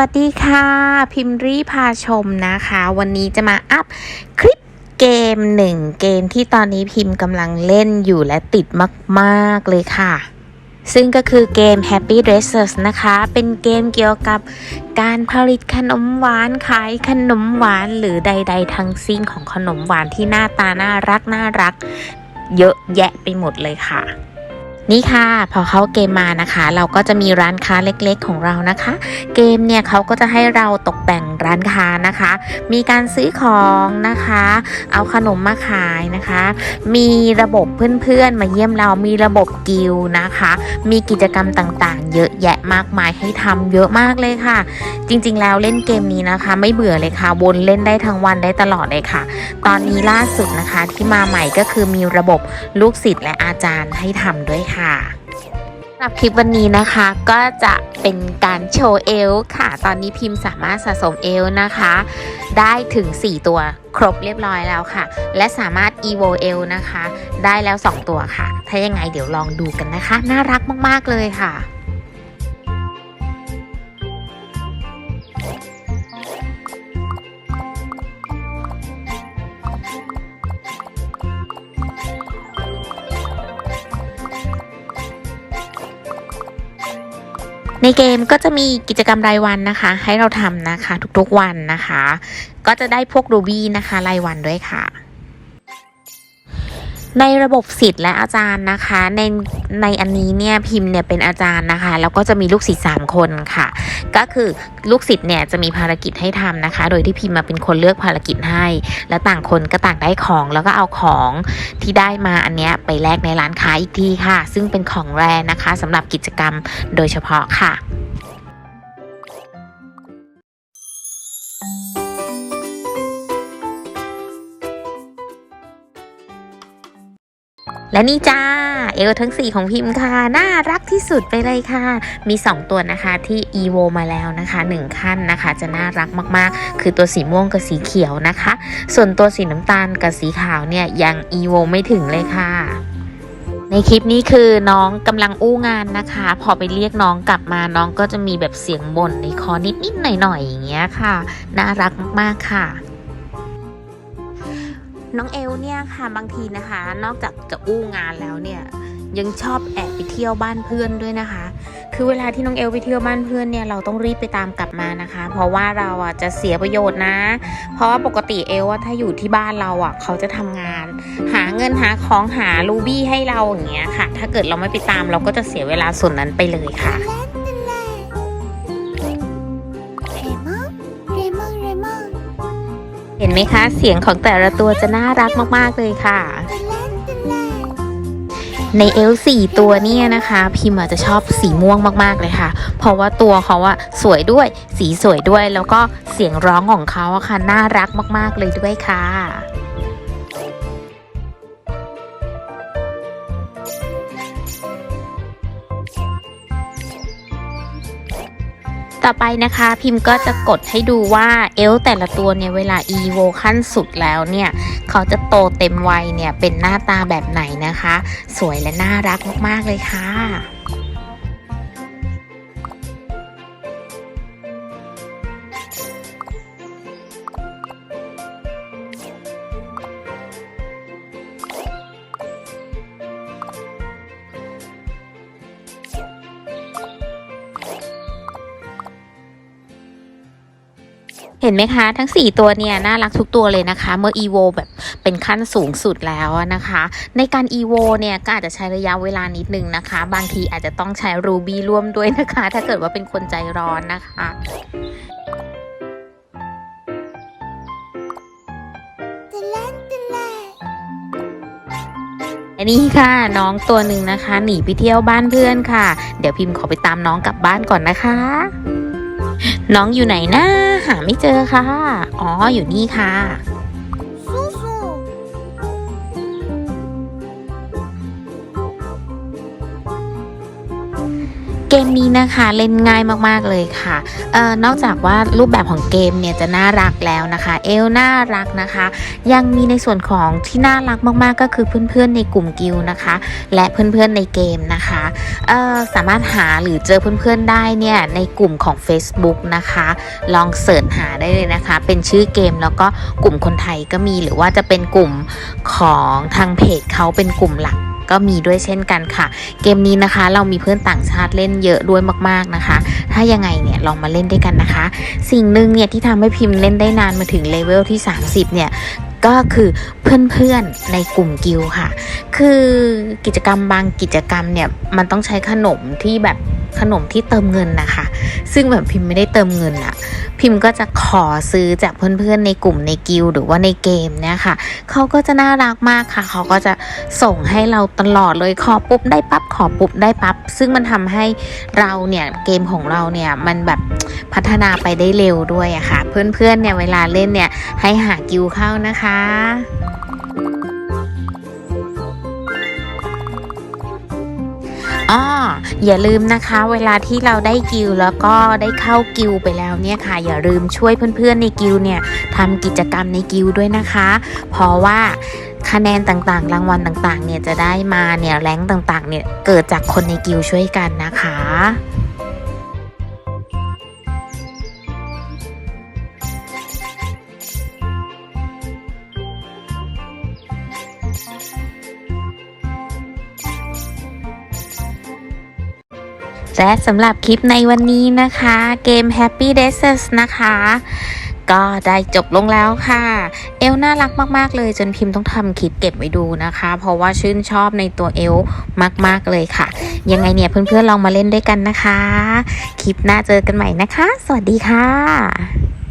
วัสดีค่ะ พิมรีพาชมนะคะ วันนี้จะมาอัพคลิปเกมหนึ่งเกมที่ตอนนี้พิมพ์กำลังเล่นอยู่และติดมากๆเลยค่ะ ซึ่งก็คือเกม Happy Dressers นะคะ เป็นเกมเกี่ยวกับการผลิตขนมหวานขายขนมหวานหรือใด ๆ ทั้งสิ้นของขนมหวานที่หน้าตาน่ารักน่ารัก เยอะแยะไปหมดเลยค่ะ นี่ค่ะ พอเข้าเกมมานะคะ เราก็จะมีร้านค้าเล็กๆของเรานะคะ เกมเนี่ยเขาก็จะให้เราตกแต่งร้านค้านะคะ มีการซื้อของนะคะ เอาขนมมาขายนะคะ มีระบบเพื่อนๆมาเยี่ยมเรามีระบบกิลนะคะ มีกิจกรรมต่างๆ เยอะแยะมากมายให้ทำเยอะมากเลยค่ะ จริงๆแล้วเล่นเกมนี้นะคะ ไม่เบื่อเลยค่ะวนเล่นได้ทั้งวันได้ตลอดเลยค่ะ ตอนนี้ล่าสุดนะคะที่มาใหม่ก็คือมีระบบลูกศิษย์และอาจารย์ให้ทำด้วยค่ะสำหรับคลิปวันนี้นะคะก็จะเป็นการโชว์เอลค่ะ ตอนนี้พิมพ์สามารถสะสมเอลนะคะ ได้ถึง 4 ตัวครบเรียบร้อยแล้วค่ะ และสามารถ evo เอลนะคะ ได้แล้ว 2 ตัวค่ะ ถ้ายังไงเดี๋ยวลองดูกันนะคะ น่ารักมาก ๆ เลยค่ะ ในเกมก็จะมีกิจกรรมรายวันนะคะ ให้เราทำนะคะ ทุกๆวันนะคะ ก็จะได้พวกรูบี้นะคะรายวันด้วยค่ะ ในระบบสิทธิ์และอาจารย์นะคะ ในในอันนี้เนี่ยพิมพ์เนี่ยเป็นอาจารย์นะคะ แล้วก็จะมีลูกศิษย์สามคนค่ะ ก็คือลูกศิษย์เนี่ยจะมีภารกิจให้ทำนะคะ โดยที่พิมพ์มาเป็นคนเลือกภารกิจให้ และต่างคนก็ต่างได้ของแล้วก็เอาของที่ได้มาอันเนี้ยไปแลกในร้านค้าอีกทีค่ะ ซึ่งเป็นของแรนะคะสำหรับกิจกรรมโดยเฉพาะค่ะ และนี่จ้า เอลทั้ง 4 ของพิมพ์ค่ะ น่ารักที่สุดไปเลยค่ะ มี 2 ตัวนะคะที่ EVO มาแล้วนะคะ 1 ขั้นนะคะ จะน่ารักมากๆ คือตัวสีม่วงกับสีเขียวนะคะ ส่วนตัวสีน้ำตาลกับสีขาวเนี่ยยัง EVO ไม่ถึงเลยค่ะในคลิปนี้คือน้องกำลังอู้งานนะคะ พอไปเรียกน้องกลับมาน้องก็จะมีแบบเสียงบ่นในคอนิดๆหน่อยๆอย่างเงี้ยค่ะ น่ารักมากๆค่ะ น้องเอลเนี่ยค่ะบางทีนะคะ นอกจากจะอู้งานแล้วเนี่ยยังชอบแอบไปเที่ยวบ้านเพื่อนด้วยนะคะ คือเวลาที่น้องเอลไปเที่ยวบ้านเพื่อนเนี่ยเราต้องรีบไปตามกลับมานะคะ เพราะว่าเราอะจะเสียประโยชน์นะ เพราะว่าปกติเอลว่าถ้าอยู่ที่บ้านเราอะเขาจะทำงาน หาเงินหาของหารูบี้ให้เราอย่างเงี้ยค่ะ ถ้าเกิดเราไม่ไปตามเราก็จะเสียเวลาส่วนนั้นไปเลยค่ะ ห็นไหมคะ เสียงของแต่ละตัวจะน่ารักมากๆเลยค่ะ ในเอลสี่ตัวเนี่ยนะคะ พิมอาจจะชอบสีม่วงมากๆเลยค่ะ เพราะว่าตัวเขาอะสวยด้วยสีสวยด้วยแล้วก็เสียงร้องของเขาอะค่ะน่ารักมากๆเลยด้วยค่ะ ต่อไปนะคะพิมพ์ก็จะกดให้ดูว่าเอลแต่ละตัวเนี่ยเวลา EVO ขั้นสุดแล้วเนี่ยเขาจะโตเต็มวัยเนี่ยเป็นหน้าตาแบบไหนนะคะ สวยและน่ารักมากๆเลยค่ะ ห็นไหมคะ ทั้ง 4 ตัวเนี่ยน่ารักทุกตัวเลยนะคะ เมื่อ EVO แบบเป็นขั้นสูงสุดแล้วนะคะ ในการ EVO เนี่ยก็อาจจะใช้ระยะเวลานิดนึงนะคะ บางทีอาจจะต้องใช้ Ruby ร่วมด้วยนะคะ ถ้าเกิดว่าเป็นคนใจร้อนนะคะอันนี้ค่ะน้องตัวหนึ่งนะคะ หนีไปเที่ยวบ้านเพื่อนค่ะ เดี๋ยวพิมพ์ขอไปตามน้องกลับบ้านก่อนนะคะ น้องอยู่ไหนนะหาไม่เจอค่ะ อ๋ออยู่นี่ค่ะ เกมนี้นะคะเล่นง่ายมากๆเลยค่ะเอ่อนอกจากว่ารูปแบบของเกมเนี่ยจะน่ารักแล้วนะคะ เอลน่ารักนะคะ ยังมีในส่วนของที่น่ารักมากๆ ก็คือเพื่อนๆในกลุ่มกิลนะคะ และเพื่อนๆในเกมนะคะเอ่อสามารถหาหรือเจอเพื่อนๆได้เนี่ยในกลุ่มของ Facebook นะคะ ลองเสิร์ชหาได้เลยนะคะ เป็นชื่อเกมแล้วก็กลุ่มคนไทยก็มีหรือว่าจะเป็นกลุ่มของทางเพจเขาเป็นกลุ่มหลัก ก็มีด้วยเช่นกันค่ะ เกมนี้นะคะ เรามีเพื่อนต่างชาติเล่นเยอะด้วยมากๆนะคะ ถ้ายังไงเนี่ยลองมาเล่นด้วยกันนะคะ สิ่งหนึ่งเนี่ยที่ทำให้พิมพ์เล่นได้นานมาถึงเลเวลที่ 30 เนี่ยก็คือเพื่อนๆในกลุ่มกิลค่ะ คือกิจกรรมบางกิจกรรมเนี่ยมันต้องใช้ขนมที่แบบ ขนมที่เติมเงินนะคะ ซึ่งแบบพิมพ์ไม่ได้เติมเงินอะพิมพ์ก็จะขอซื้อจากเพื่อนๆในกลุ่มในกิลด์หรือว่าในเกมเนี่ยค่ะเขาก็จะน่ารักมากค่ะ เขาก็จะส่งให้เราตลอดเลยขอปุ๊บได้ปั๊บขอปุ๊บได้ปั๊บซึ่งมันทำให้เราเนี่ยเกมของเราเนี่ยมันแบบพัฒนาไปได้เร็วด้วยอะค่ะ เพื่อนๆเนี่ยเวลาเล่นเนี่ยให้หากิลเข้านะคะ อ้ออย่าลืมนะคะ เวลาที่เราได้กิลแล้วก็ได้เข้ากิลไปแล้วเนี่ยค่ะ อย่าลืมช่วยเพื่อนๆในกิลเนี่ยทำกิจกรรมในกิลด้วยนะคะ เพราะว่าคะแนนต่างๆ รางวัลต่างๆ เนี่ยจะได้มาเนี่ยแรงต่างๆ เนี่ยเกิดจากคนในกิลช่วยกันนะคะ และสำหรับคลิปในวันนี้นะคะ เกม Happy Desert นะคะ ก็ได้จบลงแล้วค่ะ เอลน่ารักมาก ๆ เลยจนพิมพ์ต้องทำคลิปเก็บไว้ดูนะคะ เพราะว่าชื่นชอบในตัวเอลมาก ๆ เลยค่ะ ยังไงเนี่ยเพื่อน ๆ ลองมาเล่นด้วยกันนะคะ คลิปหน้าเจอกันใหม่นะคะ สวัสดีค่ะ